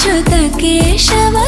अच्युत केशव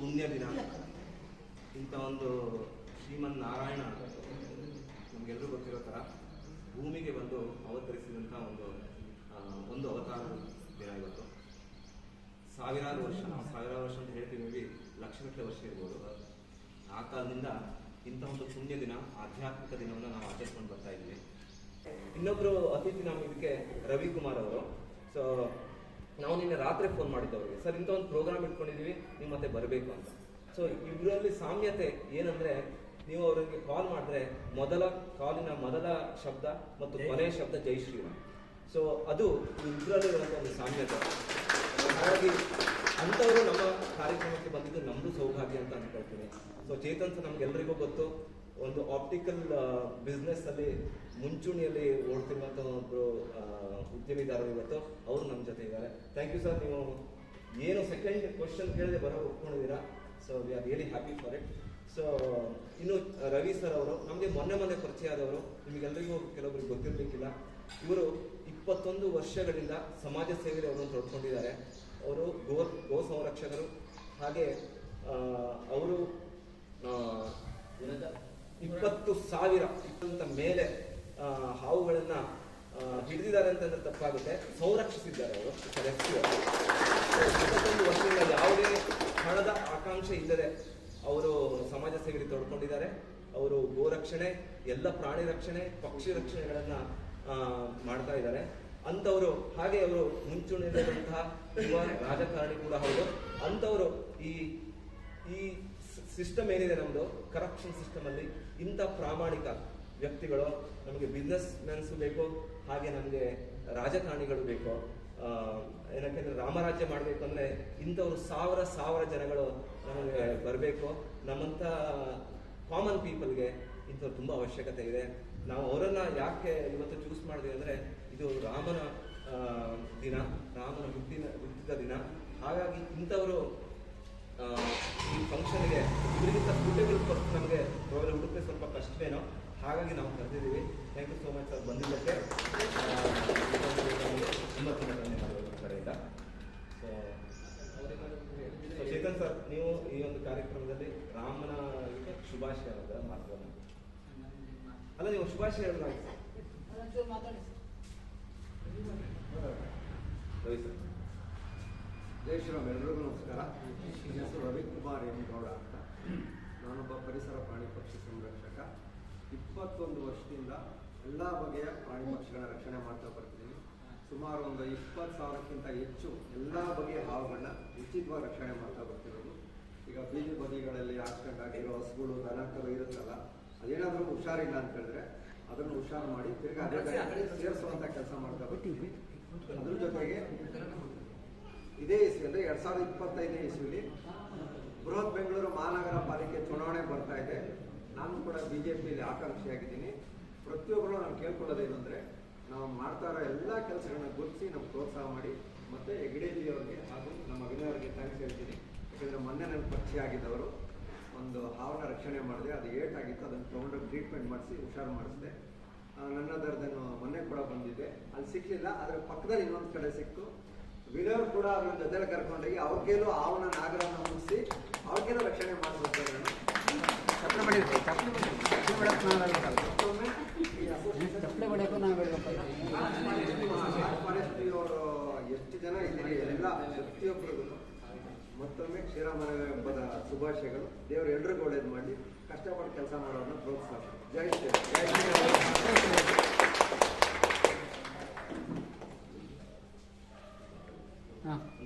ದಿನ ಇಂಥ ಒಂದು ಶ್ರೀಮನ್ ನಾರಾಯಣ ನಮಗೆಲ್ಲರೂ ಗೊತ್ತಿರೋ ಥರ ಭೂಮಿಗೆ ಬಂದು ಅವತರಿಸಿದಂಥ ಒಂದು ಒಂದು ಅವತಾರ ದಿನ ಇವತ್ತು. ಸಾವಿರಾರು ವರ್ಷ, ನಾವು ಸಾವಿರಾರು ವರ್ಷ ಅಂತ ಹೇಳ್ತೀವಿ ಲಕ್ಷಗಟ್ಟಲೆ ವರ್ಷ ಇರ್ಬೋದು. ಆ ಕಾಲದಿಂದ ಇಂಥ ಒಂದು ಪುಣ್ಯ ದಿನ ಆಧ್ಯಾತ್ಮಿಕ ದಿನವನ್ನು ನಾವು ಆಚರಿಸ್ಕೊಂಡು ಬರ್ತಾ ಇದ್ದೀವಿ. ಇನ್ನೊಬ್ಬರು ಅತಿಥಿ ನಮ್ಮ ಇದಕ್ಕೆ ರವಿಕುಮಾರ್ ಅವರು. ಸೊ ನಾವು ನಿನ್ನೆ ರಾತ್ರಿ ಫೋನ್ ಮಾಡಿದ್ದವ್ರಿಗೆ ಸರ್ ಇಂಥ ಒಂದು ಪ್ರೋಗ್ರಾಮ್ ಇಟ್ಕೊಂಡಿದ್ದೀವಿ ನೀವು ಮತ್ತೆ ಬರಬೇಕು ಅಂತ. ಸೊ ಇವರಲ್ಲಿ ಸಾಮ್ಯತೆ ಏನಂದ್ರೆ ನೀವು ಅವರಿಗೆ ಕಾಲ್ ಮಾಡಿದ್ರೆ ಮೊದಲ ಕಾಲಿನ ಮೊದಲ ಶಬ್ದ ಮತ್ತು ಕೊನೆಯ ಶಬ್ದ ಜೈ ಶ್ರೀರಾಮ್. ಸೊ ಅದು ಇಬ್ಬರಲ್ಲಿರುವಂಥ ಒಂದು ಸಾಮ್ಯತೆ. ಹಾಗಾಗಿ ಅಂಥವರು ನಮ್ಮ ಕಾರ್ಯಕ್ರಮಕ್ಕೆ ಬಂದಿದ್ದು ನಮ್ಮದು ಸೌಭಾಗ್ಯ ಅಂತ ಅಂದ್ಕೊಳ್ತೀನಿ. ಸೊ ಚೇತನ್ ಸರ್ ನಮ್ಗೆಲ್ರಿಗೂ ಗೊತ್ತು. ಒಂದು ಆಪ್ಟಿಕಲ್ ಬಿಸ್ನೆಸ್ ಅಲ್ಲಿ, ಮುಂಚೂಣಿಯಲ್ಲಿ ಓಡ್ತಿರುವಂತ ಒಬ್ರು ಉದ್ಯಮಿದಾರರು ಇವತ್ತು, ಅವರು ನಮ್ಮ ಜೊತೆ ಇದ್ದಾರೆ. ಥ್ಯಾಂಕ್ ಯು ಸರ್ ನೀವು ಏನು ಸೆಕೆಂಡ್ ಕ್ವಶನ್ ಕೇಳದೆ ಬರೋ ಒಪ್ಕೊಂಡಿದ್ದೀರಾ? So we are really happy for it so ಇನ್ನು, ರವಿ ಸರ್ ಅವರು, ನಮಗೆ ಮೊನ್ನೆ ಮೊನ್ನೆ ಪರಿಚಯ ಆದವರು ನಿಮಗೆಲ್ಲರಿಗೂ ಕೆಲವೊಬ್ರಿಗೆ ಗೊತ್ತಿರಲಿಕ್ಕಿಲ್ಲ ಇವರು ಇಪ್ಪತ್ತೊಂದು ವರ್ಷಗಳಿಂದ ಸಮಾಜ ಸೇವೆಯಲ್ಲಿ ಅವರನ್ನು ತೊಡ್ಕೊಂಡಿದ್ದಾರೆ. ಅವರು ಗೋ ಗೋ ಸಂರಕ್ಷಕರು. ಹಾಗೆ ಅವರು ಇಪ್ಪತ್ತು ಸಾವಿರ ಇಪ್ಪತ್ತ ಮೇಲೆ ಹಾವುಗಳನ್ನ ಹಿಡಿದಿದ್ದಾರೆ ಅಂತಂದ್ರೆ ತಪ್ಪಾಗುತ್ತೆ. ಸಂರಕ್ಷಿಸಿದ್ದಾರೆ ಅವರು ಇಪ್ಪತ್ತೊಂದು ವರ್ಷದಿಂದ ಯಾವುದೇ ಹಣದ ಆಕಾಂಕ್ಷೆ ಇಲ್ಲದೆ ಅವರು ಸಮಾಜ ಸೇವೆಯಲ್ಲಿ ತೊಡ್ಕೊಂಡಿದ್ದಾರೆ. ಅವರು ಗೋರಕ್ಷಣೆ, ಎಲ್ಲ ಪ್ರಾಣಿ ರಕ್ಷಣೆ, ಪಕ್ಷಿ ರಕ್ಷಣೆಗಳನ್ನ ಮಾಡ್ತಾ ಇದ್ದಾರೆ. ಅಂಥವರು ಹಾಗೆ ಅವರು ಮುಂಚೂಣಿಯಲ್ಲಿರುವಂತಹ ಯುವ ರಾಜಕಾರಣಿ ಕೂಡ ಹೌದು. ಅಂಥವರು ಈ ಈ ಸಿಸ್ಟಮ್ ಏನಿದೆ ನಮ್ದು? ಕರಪ್ಷನ್ ಸಿಸ್ಟಮ್ ಅಲ್ಲಿ ಇಂಥ ಪ್ರಾಮಾಣಿಕ ವ್ಯಕ್ತಿಗಳು ನಮಗೆ ಬಿಸ್ನೆಸ್ ಮ್ಯಾನ್ಸ್ ಬೇಕು, ಹಾಗೆ ನಮಗೆ ರಾಜಕಾರಣಿಗಳು ಬೇಕು ಏನಕ್ಕೆಂದ್ರೆ ಏನಕ್ಕೆ ರಾಮರಾಜ್ಯ ಮಾಡಬೇಕು ಅಂದ್ರೆ ಇಂಥವ್ರು ಸಾವಿರ ಸಾವಿರ ಜನಗಳು ನಮಗೆ ಬರಬೇಕು. ನಮ್ಮಂಥ ಕಾಮನ್ ಪೀಪಲ್ಗೆ ಇಂಥವ್ರು ತುಂಬ ಅವಶ್ಯಕತೆ ಇದೆ. ನಾವು ಅವರನ್ನ ಯಾಕೆ ಇವತ್ತು ಚೂಸ್ ಮಾಡಿದ್ವಿ ಅಂದ್ರೆ ಇದು ರಾಮನ ದಿನ, ರಾಮನ ಹುಟ್ಟಿನ, ಹುಟ್ಟಿದ ದಿನ. ಹಾಗಾಗಿ ಇಂಥವರು ಈ ಫಂಕ್ಷನ್ಗೆ ಇದರಿಂದ ಸೂಟೇಬಲ್ ಕೊಟ್ಟು ನಮಗೆ ಪ್ರೋಗ್ರಾಮ್ ಹುಡುಕಿ ಸ್ವಲ್ಪ ಕಷ್ಟವೇನೋ ಹಾಗಾಗಿ ನಾವು ಕರೆದಿದ್ದೀವಿ. Thank you so much sir ಬಂದಿದ್ದಕ್ಕೆ. ತುಂಬ ತುಂಬ ಧನ್ಯವಾದಗಳು ನಮ್ಮ ಕಡೆಯಿಂದ. ಸೊ ಸೊ ಚೇತನ್ ಸರ್ ನೀವು ಈ ಒಂದು ಕಾರ್ಯಕ್ರಮದಲ್ಲಿ ರಾಮನ ಶುಭಾಶಯ ಅಂತ ಮಾತಾಡೋಣ ಅಲ್ಲ ನೀವು ಶುಭಾಶಯ ಮಾತಾಡಿ ಸರ್. ರವಿ ಸರ್. ಎಲ್ರಿಗೂ ನಮಸ್ಕಾರ. ನನ್ನ ಹೆಸರು ರವಿಕುಮಾರ್ ಎಂ ಗೌಡ ಅಂತ. ನಾನೊಬ್ಬ ಪರಿಸರ ಪ್ರಾಣಿ ಪಕ್ಷಿ ಸಂರಕ್ಷಕ. ಇಪ್ಪತ್ತೊಂದು ವರ್ಷದಿಂದ ಎಲ್ಲ ಬಗೆಯ ಪ್ರಾಣಿ ಪಕ್ಷಿಗಳ ರಕ್ಷಣೆ ಮಾಡ್ತಾ ಬರ್ತಿದ್ದೀನಿ ಸುಮಾರು ಒಂದು ಇಪ್ಪತ್ತು ಸಾವಿರಕ್ಕಿಂತ ಹೆಚ್ಚು ಎಲ್ಲ ಬಗೆಯ ಹಾವುಗಳನ್ನ ಉಚಿತವಾಗಿ ರಕ್ಷಣೆ ಮಾಡ್ತಾ ಬರ್ತಿರೋದು. ಈಗ ಬೀದಿ ಬದಿಗಳಲ್ಲಿ ಹಾಕ್ಕೊಂಡಾಗಿರೋ ಹಸುಗಳು, ದನಕರು ಇರುತ್ತಲ್ಲ, ಅದೇನಾದರೂ ಹುಷಾರಿಲ್ಲ ಅಂತ ಹೇಳಿದ್ರೆ ಅದನ್ನು ಹುಷಾರು ಮಾಡಿ ತಿರ್ಗಾ ಸೇರಿಸುವಂತ ಕೆಲಸ ಮಾಡ್ತಾ ಬರ್ತೀವಿ ಅದ್ರ ಜೊತೆಗೆ ಇದೇ ಇಸ್ವಿಯಲ್ಲಿ ಎರಡು ಸಾವಿರದ ಇಪ್ಪತ್ತೈದನೇ ಇಸ್ವಿಲಿ ಬೃಹತ್ ಬೆಂಗಳೂರು ಮಹಾನಗರ ಪಾಲಿಕೆ ಚುನಾವಣೆ ಬರ್ತಾ ಇದೆ. ನಾನು ಕೂಡ ಬಿಜೆಪಿಯಲ್ಲಿ ಆಕಾಂಕ್ಷಿಯಾಗಿದ್ದೀನಿ. ಪ್ರತಿಯೊಬ್ಬರು ನಾನು ಕೇಳ್ಕೊಳ್ಳೋದು ಅಂದರೆ ನಾವು ಮಾಡ್ತಾ ಇರೋ ಎಲ್ಲ ಕೆಲಸಗಳನ್ನ ಗುರುತಿಸಿ ನಮ್ಗೆ ಪ್ರೋತ್ಸಾಹ ಮಾಡಿ ಮತ್ತೆ ಹೆಗ್ಡೇಜಿ ಅವರಿಗೆ ಹಾಗೂ ನಮ್ಮ ಅಭಿನಯವರಿಗೆ ಥ್ಯಾಂಕ್ಸ್ ಹೇಳ್ತೀನಿ. ಯಾಕಂದ್ರೆ ಮೊನ್ನೆ ನನಗೆ ಪಕ್ಷಿ ಆಗಿದ್ದವರು ಒಂದು ಹಾವನ್ನ ರಕ್ಷಣೆ ಮಾಡಿದೆ. ಅದು ಏಟ್ ಆಗಿತ್ತು ಅದನ್ನು ತೊಗೊಂಡೋಗಿ ಟ್ರೀಟ್ಮೆಂಟ್ ಮಾಡಿಸಿ ಹುಷಾರು ಮಾಡಿಸಿದೆ. ನನ್ನ ದರ್ದನ್ನು ಮೊನ್ನೆ ಕೂಡ ಬಂದಿದ್ದೆ. ಅಲ್ಲಿ ಸಿಕ್ಕಲಿಲ್ಲ ಆದರೆ ಪಕ್ಕದಲ್ಲಿ ಇನ್ನೊಂದು ಕಡೆ ಸಿಕ್ತು ವಿನೋರ್ ಕೂಡ ಅವ್ರನ್ನ ಜೊತೆಲಿ ಕರ್ಕೊಂಡೋಗಿ ಅವ್ರಿಗೇನು ಅವನ ನಾಗರನ್ನ ಮುಗಿಸಿ ಅವ್ರಿಗೇನು ರಕ್ಷಣೆ ನಾವು ಅವರು ಎಷ್ಟು ಜನ ಇದ್ದೀರಿ? ಎಲ್ಲ ಪ್ರತಿಯೊಬ್ಬರಿಗೂ ಮತ್ತೊಮ್ಮೆ ಶ್ರೀರಾಮನ ಹಬ್ಬದ ಶುಭಾಶಯಗಳು. ದೇವರು ಎಲ್ರಿಗೂ ಒಳ್ಳೇದು ಮಾಡಿ ಕಷ್ಟಪಟ್ಟು ಕೆಲಸ ಮಾಡೋದನ್ನ ಪ್ರೋತ್ಸಾಹ. ಜೈ ಶ್ರೀ Yeah.